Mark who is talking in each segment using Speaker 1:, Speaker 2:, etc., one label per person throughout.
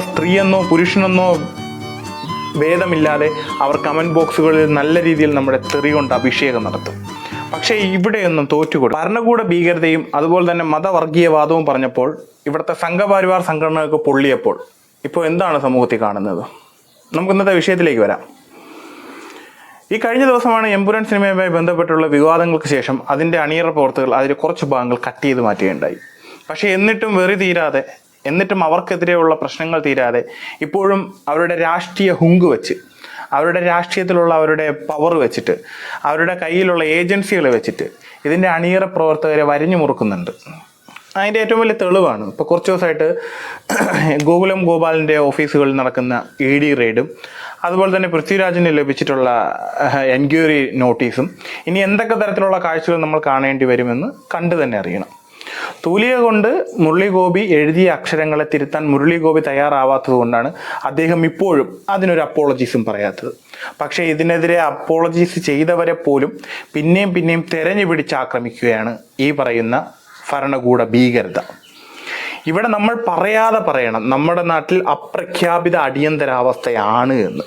Speaker 1: സ്ത്രീയെന്നോ പുരുഷനെന്നോ ഭേദമില്ലാതെ അവർ കമന്റ് ബോക്സുകളിൽ നല്ല രീതിയിൽ നമ്മുടെ തെറി കൊണ്ട് അഭിഷേകം നടത്തും. പക്ഷേ ഇവിടെയൊന്നും തോറ്റുകൂടും ഭരണകൂട ഭീകരതയും അതുപോലെ തന്നെ മതവർഗീയവാദവും പറഞ്ഞപ്പോൾ ഇവിടുത്തെ സംഘപരിവാർ സംഘടനകൾക്ക് പൊള്ളിയപ്പോൾ ഇപ്പോൾ എന്താണ് സമൂഹത്തിൽ കാണുന്നത്? നമുക്ക് ഇന്നത്തെ വിഷയത്തിലേക്ക് വരാം. ഈ കഴിഞ്ഞ ദിവസമാണ് എംപുരൻ സിനിമയുമായി ബന്ധപ്പെട്ടുള്ള വിവാദങ്ങൾക്ക് ശേഷം അതിന്റെ അണിയറ പ്രവർത്തകർ അതിൽ കുറച്ച് ഭാഗങ്ങൾ കട്ട് ചെയ്ത് മാറ്റുകയുണ്ടായി. പക്ഷേ എന്നിട്ടും വെറി തീരാതെ എന്നിട്ടും അവർക്കെതിരെയുള്ള പ്രശ്നങ്ങൾ തീരാതെ ഇപ്പോഴും അവരുടെ രാഷ്ട്രീയ ഹുങ്ക് വെച്ച് അവരുടെ രാഷ്ട്രീയത്തിലുള്ള അവരുടെ പവർ വെച്ചിട്ട് അവരുടെ കയ്യിലുള്ള ഏജൻസികൾ വെച്ചിട്ട് ഇതിന്റെ അണിയറ പ്രവർത്തകരെ വരിഞ്ഞു മുറുക്കുന്നുണ്ട്. അതിന്റെ ഏറ്റവും വലിയ തെളിവാണ്. ഇപ്പോൾ കുറച്ച് ദിവസമായിട്ട് ഗോകുലം ഗോപാലിന്റെ ഓഫീസുകളിൽ നടക്കുന്ന ഇ ഡി റെയ്ഡും അതുപോലെ തന്നെ പൃഥ്വിരാജിന് ലഭിച്ചിട്ടുള്ള എൻക്വയറി നോട്ടീസും ഇനി എന്തൊക്കെ തരത്തിലുള്ള കാഴ്ചകൾ നമ്മൾ കാണേണ്ടി വരുമെന്ന് കണ്ടു തന്നെ അറിയണം. തൂലിക കൊണ്ട് മുരളിഗോപി എഴുതിയ അക്ഷരങ്ങളെ തിരുത്താൻ മുരളിഗോപി തയ്യാറാവാത്തത് കൊണ്ടാണ് അദ്ദേഹം ഇപ്പോഴും അതിനൊരു അപ്പോളജീസും പറയാത്തത്. പക്ഷേ ഇതിനെതിരെ അപ്പോളജീസ് ചെയ്തവരെ പോലും പിന്നെയും പിന്നെയും തെരഞ്ഞു പിടിച്ച് ആക്രമിക്കുകയാണ് ഈ പറയുന്ന ഭരണകൂട ഭീകരത. ഇവിടെ നമ്മൾ പറയാതെ പറയണം. നമ്മുടെ നാട്ടിൽ അപ്രഖ്യാപിത അടിയന്തരാവസ്ഥയാണ് എന്ന്.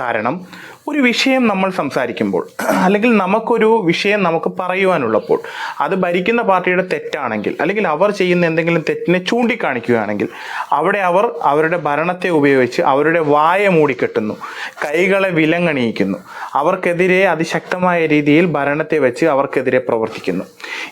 Speaker 1: കാരണം ഒരു വിഷയം നമ്മൾ സംസാരിക്കുമ്പോൾ അല്ലെങ്കിൽ നമുക്കൊരു വിഷയം നമുക്ക് പറയുവാനുള്ളപ്പോൾ അത് ഭരിക്കുന്ന പാർട്ടിയുടെ തെറ്റാണെങ്കിൽ അല്ലെങ്കിൽ അവർ ചെയ്യുന്ന എന്തെങ്കിലും തെറ്റിനെ ചൂണ്ടിക്കാണിക്കുകയാണെങ്കിൽ അവിടെ അവർ അവരുടെ ഭരണത്തെ ഉപയോഗിച്ച് അവരുടെ വായ മൂടിക്കെട്ടുന്നു കൈകളെ വിലങ്ങണിയിക്കുന്നു. അവർക്കെതിരെ അതിശക്തമായ രീതിയിൽ ഭരണത്തെ വെച്ച് അവർക്കെതിരെ പ്രവർത്തിക്കുന്നു.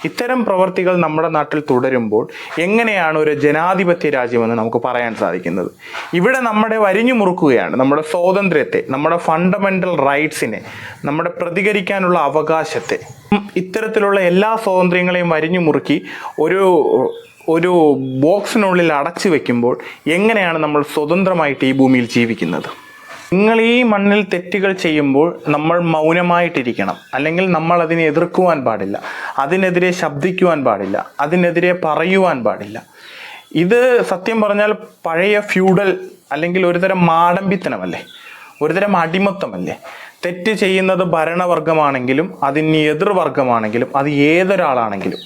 Speaker 1: ഇത്തരം പ്രവർത്തികൾ നമ്മുടെ നാട്ടിൽ തുടരുമ്പോൾ എങ്ങനെയാണ് ഒരു ജനാധിപത്യ രാജ്യമെന്ന് നമുക്ക് പറയാൻ സാധിക്കുന്നത്? ഇവിടെ നമ്മുടെ വരിഞ്ഞു മുറുക്കുകയാണ്. നമ്മുടെ സ്വാതന്ത്ര്യത്തെ നമ്മുടെ ഫണ്ടമെന്റൽ റൈറ്റ്സിനെ നമ്മുടെ പ്രതികരിക്കാനുള്ള അവകാശത്തെ. ഇത്തരത്തിലുള്ള എല്ലാ സ്വാതന്ത്ര്യങ്ങളെയും വരിഞ്ഞു മുറുക്കി ഒരു ഒരു ബോക്സിനുള്ളിൽ അടച്ചു വെക്കുമ്പോൾ എങ്ങനെയാണ് നമ്മൾ സ്വതന്ത്രമായിട്ട് ഈ ഭൂമിയിൽ ജീവിക്കുന്നത്? നിങ്ങൾ ഈ മണ്ണിൽ തെറ്റുകൾ ചെയ്യുമ്പോൾ നമ്മൾ മൗനമായിട്ടിരിക്കണം. അല്ലെങ്കിൽ നമ്മൾ അതിനെ എതിർക്കുവാൻ പാടില്ല. അതിനെതിരെ ശബ്ദിക്കുവാൻ പാടില്ല. അതിനെതിരെ പറയുവാൻ പാടില്ല. ഇത് സത്യം പറഞ്ഞാൽ പഴയ ഫ്യൂഡൽ അല്ലെങ്കിൽ ഒരുതരം മാടമ്പിത്തനമല്ലേ? ഒരുതരം അടിമത്തമല്ലേ? തെറ്റ് ചെയ്യുന്നത് ഭരണവർഗമാണെങ്കിലും അതിന് എതിർവർഗമാണെങ്കിലും അത് ഏതൊരാളാണെങ്കിലും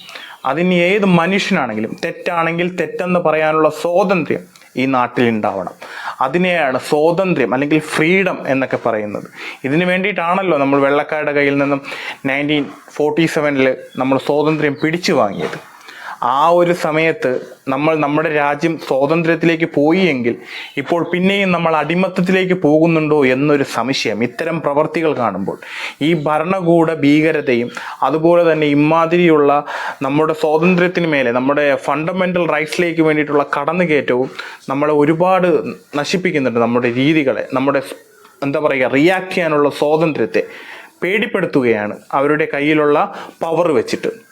Speaker 1: അതിന് ഏത് മനുഷ്യനാണെങ്കിലും തെറ്റാണെങ്കിൽ തെറ്റെന്ന് പറയാനുള്ള സ്വാതന്ത്ര്യം ഈ നാട്ടിൽ ഉണ്ടാവണം. അതിനെയാണ് സ്വാതന്ത്ര്യം അല്ലെങ്കിൽ ഫ്രീഡം എന്നൊക്കെ പറയുന്നത്. ഇതിനു വേണ്ടിയിട്ടാണല്ലോ നമ്മൾ വെള്ളക്കാരുടെ കയ്യിൽ നിന്നും നയന്റീൻ ഫോർട്ടി സെവനിൽ നമ്മൾ സ്വാതന്ത്ര്യം പിടിച്ചു വാങ്ങിയത്. ആ ഒരു സമയത്ത് നമ്മൾ നമ്മുടെ രാജ്യം സ്വാതന്ത്ര്യത്തിലേക്ക് പോയി എങ്കിൽ ഇപ്പോൾ പിന്നെയും നമ്മൾ അടിമത്തത്തിലേക്ക് പോകുന്നുണ്ടോ എന്നൊരു സംശയം ഇത്തരം പ്രവർത്തികൾ കാണുമ്പോൾ ഈ ഭരണകൂട ഭീകരതയും അതുപോലെ തന്നെ ഇമാതിരിയുള്ള നമ്മുടെ സ്വാതന്ത്ര്യത്തിന് മേലെ നമ്മുടെ ഫണ്ടമെന്റൽ റൈറ്റ്സിലേക്ക് വേണ്ടിയിട്ടുള്ള കടന്നുകയറ്റവും നമ്മളെ ഒരുപാട് നശിപ്പിക്കുന്നുണ്ട് നമ്മുടെ രീതികളെ. നമ്മുടെ എന്താ പറയുക റിയാക്ട് ചെയ്യാനുള്ള സ്വാതന്ത്ര്യത്തെ പേടിപ്പെടുത്തുകയാണ് അവരുടെ കയ്യിലുള്ള പവർ വെച്ചിട്ട്.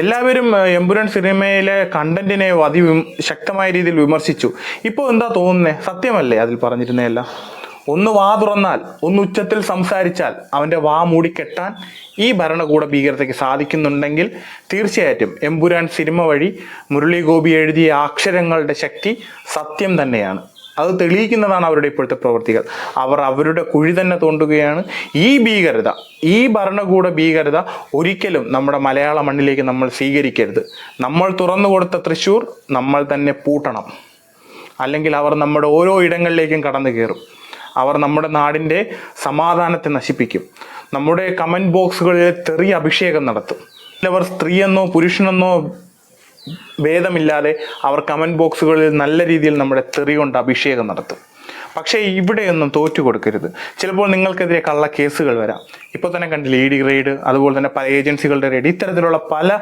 Speaker 1: എല്ലാവരും എംബുരൻ സിനിമയിലെ കണ്ടന്റിനെ അതി ശക്തമായ രീതിയിൽ വിമർശിച്ചു. ഇപ്പോൾ എന്താ തോന്നുന്നത് സത്യമല്ലേ അതിൽ പറഞ്ഞിരുന്നേല്ല ഒന്ന് വാ തുറന്നാൽ ഒന്ന് ഉച്ചത്തിൽ സംസാരിച്ചാൽ അവന്റെ വാ മൂടിക്കെട്ടാൻ ഈ ഭരണകൂട ഭീകരതയ്ക്ക് സാധിക്കുന്നുണ്ടെങ്കിൽ തീർച്ചയായിട്ടും എമ്പുരാൻ സിനിമ വഴി മുരളി ഗോപി എഴുതിയ അക്ഷരങ്ങളുടെ ശക്തി സത്യം തന്നെയാണ്. അത് തെളിയിക്കുന്നതാണ് അവരുടെ ഇപ്പോഴത്തെ പ്രവൃത്തികൾ അവർ അവരുടെ കുഴി തന്നെ തോണ്ടുകയാണ്. ഈ ഭീകരത ഈ ഭരണകൂട ഭീകരത ഒരിക്കലും നമ്മുടെ മലയാള മണ്ണിലേക്ക് നമ്മൾ സ്വീകരിക്കരുത്. നമ്മൾ തുറന്നു കൊടുത്ത തൃശ്ശൂർ നമ്മൾ തന്നെ പൂട്ടണം. അല്ലെങ്കിൽ അവർ നമ്മുടെ ഓരോ ഇടങ്ങളിലേക്കും കടന്നു കയറും. അവർ നമ്മുടെ നാടിന്റെ സമാധാനത്തെ നശിപ്പിക്കും. നമ്മുടെ കമന്റ് ബോക്സുകളിൽ ചെറിയ അഭിഷേകം നടത്തും. അവർ സ്ത്രീയെന്നോ പുരുഷനെന്നോ ഭേദമില്ലാതെ അവർ കമന്റ് ബോക്സുകളിൽ നല്ല രീതിയിൽ നമ്മുടെ തെറി കൊണ്ട് അഭിഷേകം നടത്തും. പക്ഷേ ഇവിടെയൊന്നും തോറ്റു കൊടുക്കരുത്. ചിലപ്പോൾ നിങ്ങൾക്കെതിരെ കള്ള കേസുകൾ വരാം. ഇപ്പോൾ തന്നെ കണ്ട് ഇ ഡി റെയ്ഡ് അതുപോലെ തന്നെ പല ഏജൻസികളുടെ റെയ്ഡ് ഇത്തരത്തിലുള്ള പല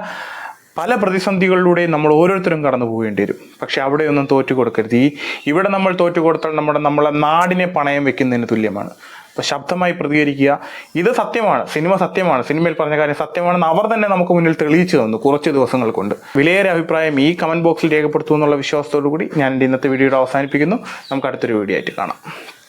Speaker 1: പല പ്രതിസന്ധികളിലൂടെയും നമ്മൾ ഓരോരുത്തരും കടന്നു പോകേണ്ടി വരും. പക്ഷെ അവിടെയൊന്നും തോറ്റു കൊടുക്കരുത്. ഈ ഇവിടെ നമ്മൾ തോറ്റു കൊടുത്താൽ നമ്മുടെ നമ്മളെ നാടിനെ പണയം വെക്കുന്നതിന് തുല്യമാണ്. ശബ്ദമായി പ്രതികരിക്കുക. ഇത് സത്യമാണ്. സിനിമ സത്യമാണ്. സിനിമയിൽ പറഞ്ഞ കാര്യം സത്യമാണെന്ന് അവർ തന്നെ നമുക്ക് മുന്നിൽ തെളിയിച്ചു തന്നു കുറച്ച് ദിവസങ്ങൾ കൊണ്ട്. വിലയേറെ അഭിപ്രായം ഈ കമന്റ് ബോക്സിൽ രേഖപ്പെടുത്തുമെന്നുള്ള വിശ്വാസത്തോടു കൂടി ഞാൻ ഇന്നത്തെ വീഡിയോയുടെ അവസാനിപ്പിക്കുന്നു. നമുക്ക് അടുത്തൊരു വീഡിയോ ആയിട്ട് കാണാം.